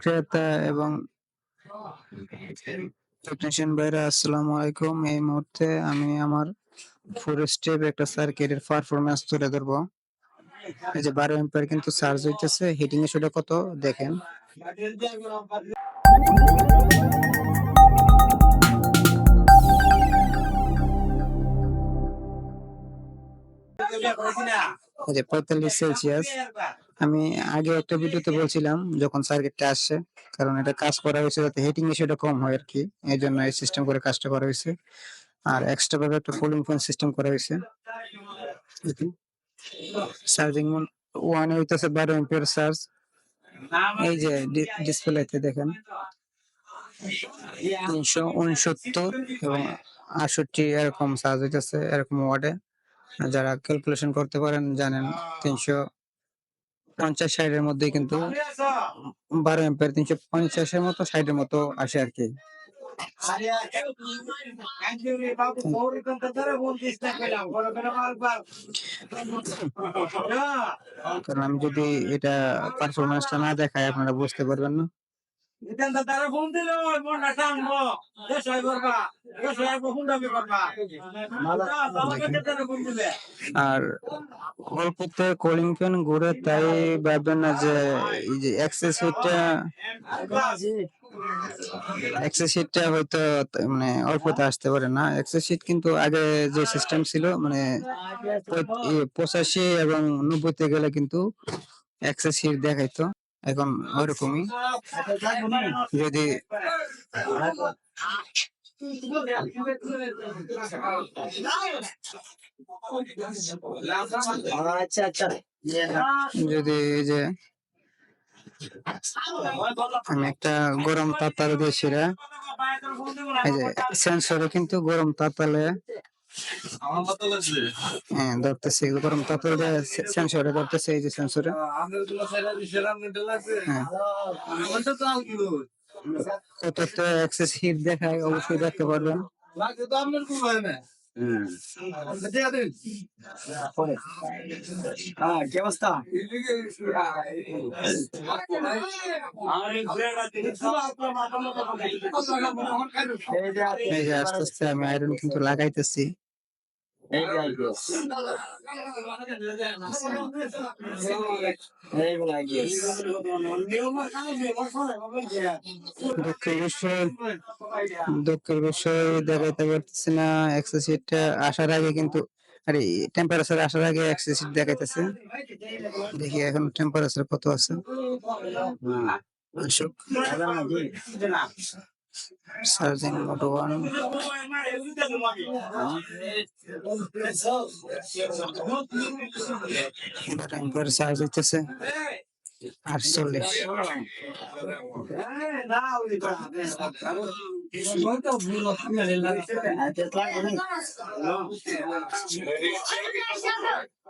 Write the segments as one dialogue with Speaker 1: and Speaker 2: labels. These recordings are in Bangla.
Speaker 1: ক্রেতা এবং ভাইরা, আসসালামু আলাইকুম। এই মুহূর্তে আমি আমার ফোর স্টেপ একটা সার্কিটের পারফরমেন্স তুলে ধরবো। এই যে বারো এম্পায়ার কিন্তু চার্জ হইতেছে হিটিং এর সেটা কত? দেখেন। এই যে পঁয়তাল্লিশ সেলসিয়াস, আমি আগে একটা ভিডিওতে বলছিলাম যখন সার্কিটটা আসছে, কারণ এটা কাজ করা হয়েছে যাতে হিটিং ইস্যুটা কম হয় আর কি এই জন্য এই সিস্টেম করে কাজটা করা হয়েছে। আর এক্সট্রা ভাবে একটা কুলিং ফ্যান সিস্টেম করা হয়েছে। চার্জিং ওয়ান হইতেছে বারো এম্পিয়ার চার্জ এই যে ডিসপ্লেতে দেখেন। তিনশো উনসত্তর এবং আটষট্টি এরকম চার্জ হইতেছে, এরকম ওয়ার্ডে যারা ক্যালকুলেশন করতে পারেন জানেন, তিনশো পঞ্চাশ ষাটের মধ্যে কিন্তু বারো এম্পিয়ার তিনশো পঞ্চাশের মতো ষাটের মতো আসে আর কি। কারণ আমি যদি এটা পারফরমেন্সটা না দেখাই, আপনারা বুঝতে পারবেন না। আর অল্পতে কোলিং ফ্যান ঘুরে তাই ভাববেন না যে এই যে এক্সেস হিটটা এক্সেস হিটটা হয়তো মানে অল্পতে আসতে পারে না। এক্সেস হিট কিন্তু আগে যে সিস্টেম ছিল মানে পঁচাশি এবং নব্বইতে গেলে কিন্তু এক্সেস হিট দেখাইতো। এখন ওরকমই যদি
Speaker 2: আচ্ছা আচ্ছা।
Speaker 1: যদি এই যে আমি একটা গরম তাতাল দিয়েছিলাম এই যে সেন্সরে কিন্তু গরম তাতালে হ্যাঁ ধরতেছে গরম সেন্সরে ধরতেছে এই যে সেন্সরে হ্যাঁ এক্সেস হিট দেখায় অবশ্যই দেখতে পারবেন
Speaker 2: হয় হ্যাঁ কি অবস্থা
Speaker 1: এই যে আস্তে আস্তে আমি আয়রন কিন্তু লাগাইতেছি দুঃখের বিষয় দুঃখের বিষয় দেখাইতে পারতেছি না এক্সেস হিটটা আসার আগে কিন্তু আরে টেম্পারেচার আসার আগে এক্সেস হিট দেখাইতেছে। দেখি এখন টেম্পারেচার কত আছে। মোড ওয়ান টেম্পারেচার চার্জ হইতেছে আটচল্লিশ।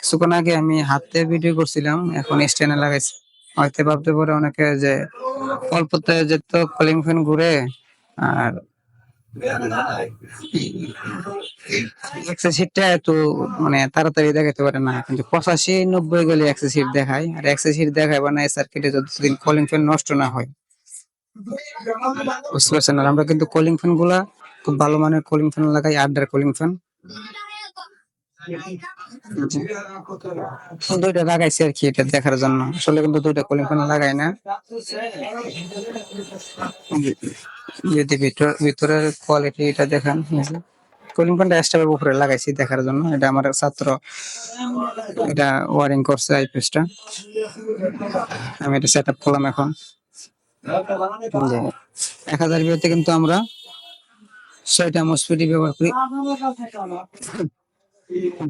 Speaker 1: কিছুক্ষণ আগে আমি হাতে ভিডিও করছিলাম, এখন স্ট্যান্ডে লাগাইছি। হয়তো ভাবতে পারে অনেকে যে অল্পতে তো কলিং ফ্যান ঘুরে, আর এক্সেস হিটটা একটু মানে তাড়াতাড়ি দেখাতে পারে না, কিন্তু পঁচাশি নব্বই গেলে এক্সেস হিট দেখায়, আর এক্সেস হিট দেখায় মানে সার্কিটে যতদিন কলিং ফ্যান নষ্ট না হয়। বুঝতে পারছেন? আমরা কিন্তু কলিং ফ্যানগুলা খুব ভালো মানের কলিং ফ্যান লাগাই আড্ডার কলিং ফ্যান দুইটা লাগাইছি আর কি এটা দেখার জন্য। আসলে কিন্তু দুইটা কলিং ফ্যান লাগাই না। যদি ভিতর ভিতরের কোয়ালিটি এটা দেখান কলিং ফ্যানটা স্টাফের উপরে লাগাইছি দেখার জন্য। এটা আমার ছাত্র, এটা ওয়ারিং করছে আইপিএসটা আমি এটা সেট আপ করলাম এখন। এক হাজার বিয়েতে কিন্তু আমরা ছয়টা মসপিটি ব্যবহার করি।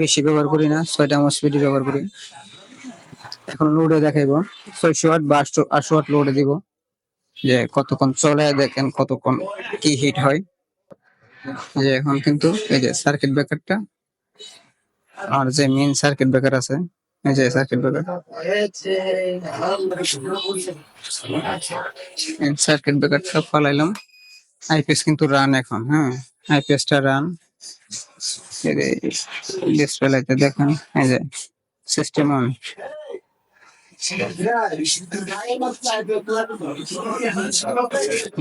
Speaker 1: বেশি ব্যবহার করি না, ছয়টা মসপিটি ব্যবহার করি। এখন লোডে দেখাইবো, ছয়শো ওয়াট বা আটশো ওয়াট লোডে দিব, যে কতক্ষণ চলে, দেখেন কতক্ষণ কি হিট হয়। যে এখন কিন্তু এই যে সার্কিট ব্রেকারটা আর যে মেইন সার্কিট ব্রেকার আছে, এই যে সার্কিট ব্রেকার সার্কিট ব্রেকারটা ফালাইলাম। আইপিএস কিন্তু রান এখন হ্যাঁ আইপিএসটা রান ডিসপ্লেতে দেখেন, এই যে সিস্টেম অন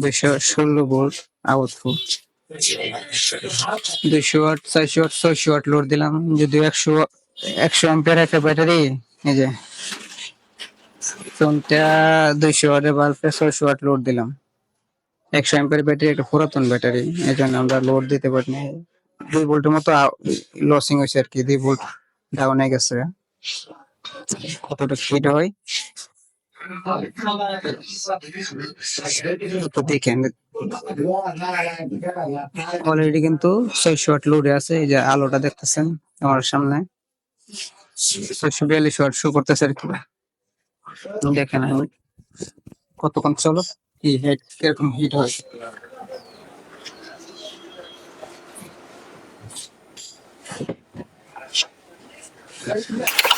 Speaker 1: দুশো ষোলো ভোল্ট আউটপুট দুশো ওয়াট, চারশো ওয়াট, ছয়শো ওয়াট লোড দিলাম, যদিও একশো একশো অ্যাম্পিয়ার একটা ব্যাটারি, এই যে। ফোনটা দুইশো ওয়াটের বাল্বে ছয়শো ওয়াট লোড দিলাম। একশো অ্যাম্পিয়ার ব্যাটারি, একটা পুরাতন ব্যাটারি এই জন্য আমরা লোড দিতে পারিনি। দুই ভোল্টের মতো লসিং হয়েছে আর কি, দুই ভোল্ট ডাউন হয়ে গেছে। কতটা হিট হয়? অলরেডি কিন্তু আছে, এই যে আলোটা দেখতেছেন আমার সামনে। ছয়শো শো করতেছে আর কি। কতক্ষণ চলো, কি হিট কীরকম হিট হয়। Thank you.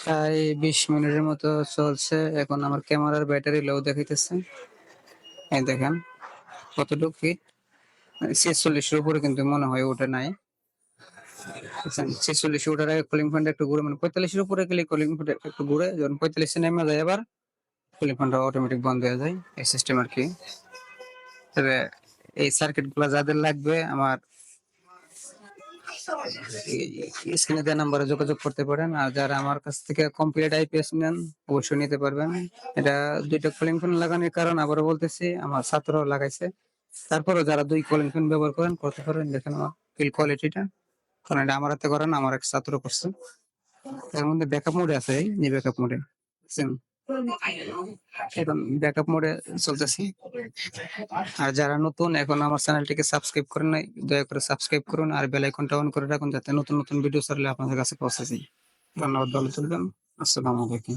Speaker 1: প্রায় বিশ মিনিটের মতো চলছে। এখন আমার ক্যামেরার ব্যাটারি লো দেখাইতেছে। এই দেখেন, কতটুকু ফিট ছেচল্লিশের উপরে কিন্তু মনে হয় ওটা নাই। ছেচল্লিশে ওঠার আগে কুলিং ফ্যানটা একটু ঘুরে মানে পঁয়তাল্লিশের উপরে গেলে কুলিং ফ্যান একটু ঘুরে, যখন পঁয়তাল্লিশে নেমে যায় আবার কুলিং ফ্যানটা অটোমেটিক বন্ধ হয়ে যায়। এই সিস্টেম আর কি। তবে এই সার্কিটগুলা যাদের লাগবে, আমার স্ক্রিনে দেওয়া নাম্বারে যোগাযোগ করতে পারেন আর যারা আমার কাছ থেকে কমপ্লিট আইপিএস নেন, অবশ্যই নিতে পারবেন। এটা দুইটা কলিং ফ্যান লাগানোর কারণ আবারও বলতেছি, আমার ছাত্র লাগাইছে। তারপরেও যারা দুই কলিং ফ্যান ব্যবহার করেন, করতে পারেন, দেখেন আমার ফিল কোয়ালিটিটা কারণ এটা আমার হাতে করেন আমার এক ছাত্র করছে। এর মধ্যে ব্যাকআপ মোডে আছে, এই ব্যাকআপ মোডে এখন ব্যাকআপ মোডে চলতেছি। আর যারা নতুন, এখন আমার চ্যানেলটিকে সাবস্ক্রাইব করেন নাই, দয়া করে সাবস্ক্রাইব করুন আর বেল আইকনটা অন করে রাখুন যাতে নতুন নতুন ভিডিও ছাড়লে আপনাদের কাছে পৌঁছে যায়। ধন্যবাদ, ভালো চলবেন আসসালামু আলাইকুম।